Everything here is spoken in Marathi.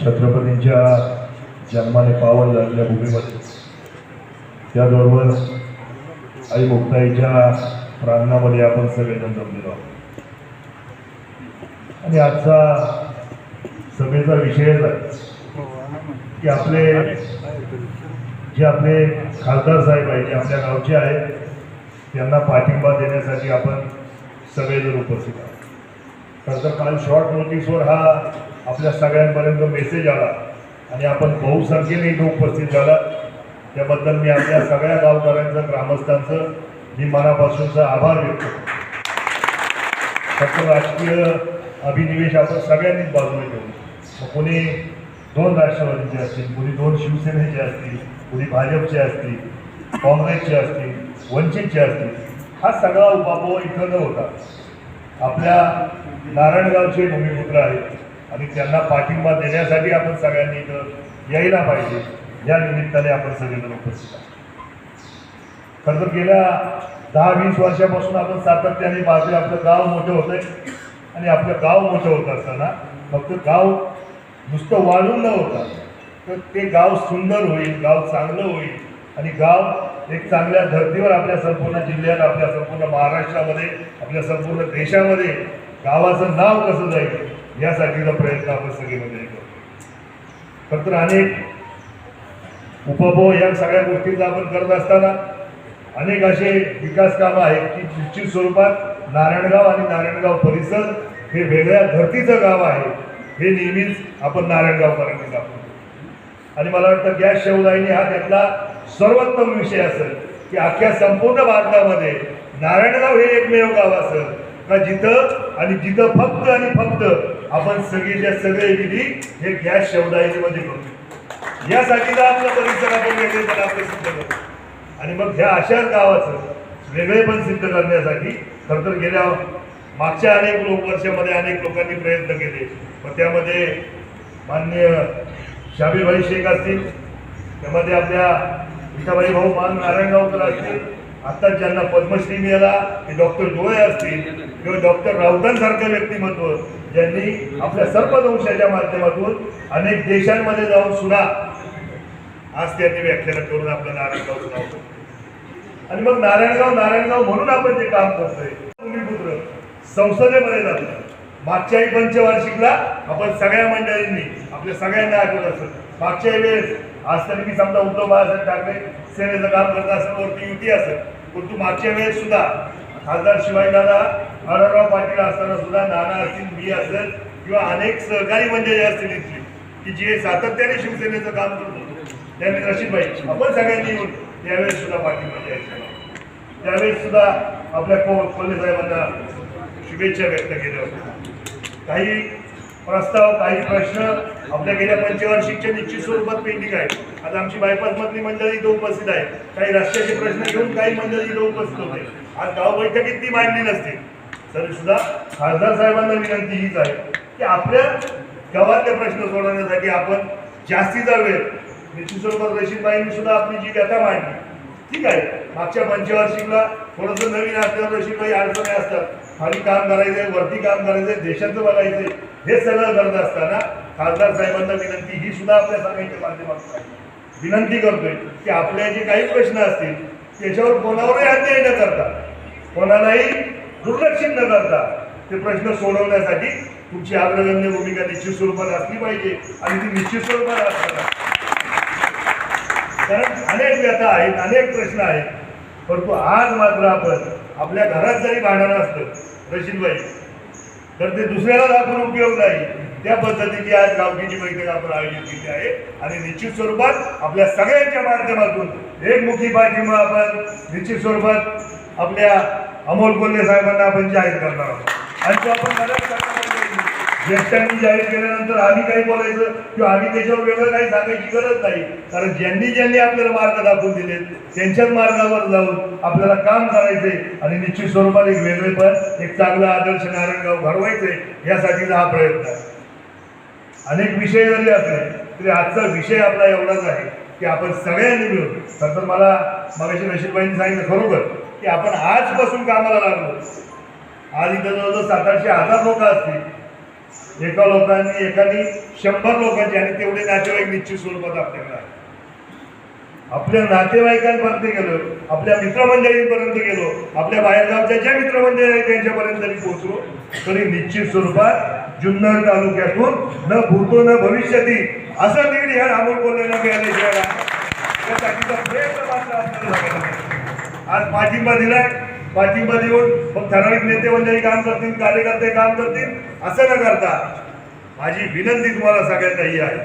छत्रपतींच्या जन्माने पावन झालेल्या भूमीमध्ये. त्याचबरोबर आई मुक्ताईच्या प्रांगणामध्ये आपण सगळेजण जमलेलो आहोत. आणि आजचा सभेचा विषयच आहे की आपले जे आपले खासदार साहेब आहेत जे आपल्या गावचे आहेत त्यांना पाठिंबा देण्यासाठी आपण सगळेजण उपस्थित आहोत. तर काल शॉर्ट नोटीसवर हा आपल्या सगळ्यांपर्यंत मेसेज आला. आणि आपण बहुसंख्येने इथं उपस्थित झाला. त्याबद्दल मी आपल्या सगळ्या गावकऱ्यांचं ग्रामस्थांचं मी मनापासूनचा आभार व्यक्त फक्त राजकीय अभिनिवेश आपण सगळ्यांनीच बाजूला ठेवू. मग कोणी दोन राष्ट्रवादीचे असतील कोणी दोन शिवसेनेचे असतील कोणी भाजपचे असतील काँग्रेसचे असतील वंचितचे असतील हा सगळा उपापो इथं न होता. आपल्या नारायणगावचे भूमिपुत्र आहेत. आणि त्यांना पाठिंबा देण्यासाठी आपण सगळ्यांनी इथं यायला पाहिजे. या निमित्ताने आपण सगळेजण उपस्थित आहोत. खरं तर गेल्या दहा वीस वर्षापासून आपण सातत्याने पाहतोय आपलं गाव मोठं होतंय. आणि आपलं गाव मोठं होत असताना फक्त गाव नुसतं वाढून न होता तर ते गाव सुंदर होईल गाव चांगलं होईल. आणि गाव एक चांगल्या धर्तीवर आपल्या संपूर्ण जिल्ह्यात आपल्या संपूर्ण महाराष्ट्रामध्ये आपल्या संपूर्ण देशामध्ये गावाचं नाव कसं जाईल यासाठीचा प्रयत्न आपण सगळीमध्ये म्हणजे करतो. खरं तर अनेक उपभोग या सगळ्या गोष्टींचा आपण करत असताना अनेक असे विकास कामं आहेत की निश्चित स्वरूपात नारायणगाव आणि नारायणगाव परिसर हे वेगळ्या धर्तीचं गाव आहे हे नेहमीच आपण नारायणगावकरांनी दाखवतो. आणि मला वाटतं गॅस शेवदाईने हा त्यातला सर्वोत्तम विषय असेल की अख्ख्या संपूर्ण भारतामध्ये नारायणगाव हे एकमेव गाव असेल. का जिथं आणि जिथं फक्त आणि फक्त आपण सगळीच्या सगळे विधी हे गॅस शेवदाईमध्ये करतो यासाठीचा आपला परिसर आपण वेगळेपण आपलं सिद्ध करतो आणि मग ह्या अशाच गावाचं वेगळेपण सिद्ध करण्यासाठी खरं तर गेल्या मागच्या अनेक लोक वर्षामध्ये अनेक लोकांनी प्रयत्न केले. मग त्यामध्ये मान्य शाबीरभाई शेख असतील त्यामध्ये आपल्या विठाबाई भाऊ मान नारायणगावकर असतील आता ज्यांना पद्मश्री मिळाला ते डॉक्टर डोळे असतील किंवा डॉक्टर राऊतांसारखं व्यक्तिमत्व ज्यांनी आपल्या सर्पदंशाच्या माध्यमातून अनेक देशांमध्ये जाऊन सुद्धा आज त्यांनी व्याख्यान करून आपलं नारायणगाव नाव आणि मग नारायणगाव नारायणगाव म्हणून आपण जे काम करतोय. भूमिपुत्र संसदेमध्ये जातो. मागच्याही पंचवार्षिकला आपण सगळ्या मंडळींनी आपल्या सगळ्यांना आठवत असत मागच्या वेळेस आज तरी मी समजा उद्धव बाळासाहेब ठाकरे सेनेचं काम करत असेल वरती युती असेल परंतु मागच्या वेळेस सुद्धा खासदार शिवाजीदादा आढळराव पाटील असताना सुद्धा नाना असतील मी असेल किंवा अनेक सहकारी मंडळी असतील इथली की जे सातत्याने शिवसेनेचं काम करत होतो. त्यांनी रशीदबाई आपण सगळ्यांनी येऊन त्यावेळेस सुद्धा पाठिंबा द्यायचा त्यावेळेस सुद्धा आपल्या को कोल्हे साहेबांना शुभेच्छा व्यक्त केल्या. होत्या काही प्रस्ताव काही प्रश्न. आपल्या गेल्या पंचवार्षिकच्या निश्चित स्वरूपात पेंडिंग आहेत. आता आमची बायपास मधली मंडळी इथं उपस्थित आहे काही रस्त्याचे प्रश्न घेऊन काही मंडळी इथं उपस्थित होते. आज गाव बैठकीत ती मांडली नसते. तरी सुद्धा खासदार साहेबांना विनंती हीच आहे की आपल्या गावातले प्रश्न सोडवण्यासाठी आपण जास्तीचा वेळ निश्चित स्वरूपात रशीदबाईंनी सुद्धा आपली जी व्यथा मांडली. ठीक आहे. मागच्या पंचवार्षिकला थोडंसं नवीन असल्यावर रशीदबाई अडचणी असतात. खाली काम करायचंय वरती काम करायचंय देशाचं बघायचंय हे सगळं करत असताना खासदार साहेबांना विनंती ही सुद्धा आपल्या सगळ्यांच्या माध्यमातून आहे. विनंती करतोय की आपले जे काही प्रश्न असतील त्याच्यावर कोणावरही अन्याय न करता कोणालाही दुर्लक्षित न करता ते प्रश्न सोडवण्यासाठी तुमची अग्रगण्य भूमिका निश्चित स्वरूपात असली पाहिजे आणि ती निश्चित स्वरूपात असताना कारण अनेक व्यथा आहेत अनेक प्रश्न आहेत परंतु आज मात्र आपण आपल्या घरात जरी भांडण असतं रशीदबाई तर ते दुसऱ्याला दाखवून उपयोग नाही. त्या पद्धतीची आज गावकीची बैठक आपण आयोजित केली आहे. आणि निश्चित स्वरूपात आपल्या सगळ्यांच्या माध्यमातून एकमुखी पाठिंबा आपण निश्चित स्वरूपात आपल्या अमोल कोल्हे साहेबांना आपण जाहीर करणार आहोत. आणि तो आपण बऱ्याच प्रकारे ज्येष्ठांनी जाहीर केल्यानंतर आम्ही काही बोलायचं? किंवा आम्ही त्याच्यावर वेगळं काही सांगायची गरज नाही. कारण ज्यांनी ज्यांनी आपल्याला मार्ग दाखवून दिले त्यांच्याच मार्गावर जाऊन आपल्याला काम करायचे आणि निश्चित स्वरूपात एक वेगळेपण एक चांगला आदर्श नारायणगाव घडवायचे यासाठीचा हा प्रयत्न आहे. अनेक विषय जरी असले तरी आजचा विषय आपला एवढाच आहे की आपण सगळ्यांनी मिळून खरं तर मला मगाशी नशीबाईंनी सांगितलं खरोखर की आपण आजपासून कामाला लागलो. आज इथं जवळजवळ सात आठशे हजार लोक असतील एका लोकांनी एकानी शंभर लोकांचे आणि तेवढे नातेवाईक निश्चित स्वरूपात आपल्याकडे आहे आपल्या नातेवाईकांपर्यंत गेलो आपल्या मित्रमंडळींपर्यंत गेलो आपल्या बाहेरगावच्या ज्या मित्रमंडळी आहेत त्यांच्यापर्यंत जरी पोहोचलो. तरी निश्चित स्वरूपात जुन्नर तालुक्यातून न भूतो न भविष्यती असं नीड ह्या रामोल बोललेलं मिळाले त्यासाठीचा प्रयत्न मात्र आपल्याला आज पाठिंबा दिलाय. पाठिंबा देऊन मग ठराविक नेते मंडळी काम करतील कार्यकर्ते काम करतील असं न करता माझी विनंती तुम्हाला सगळ्यांना ही आहे.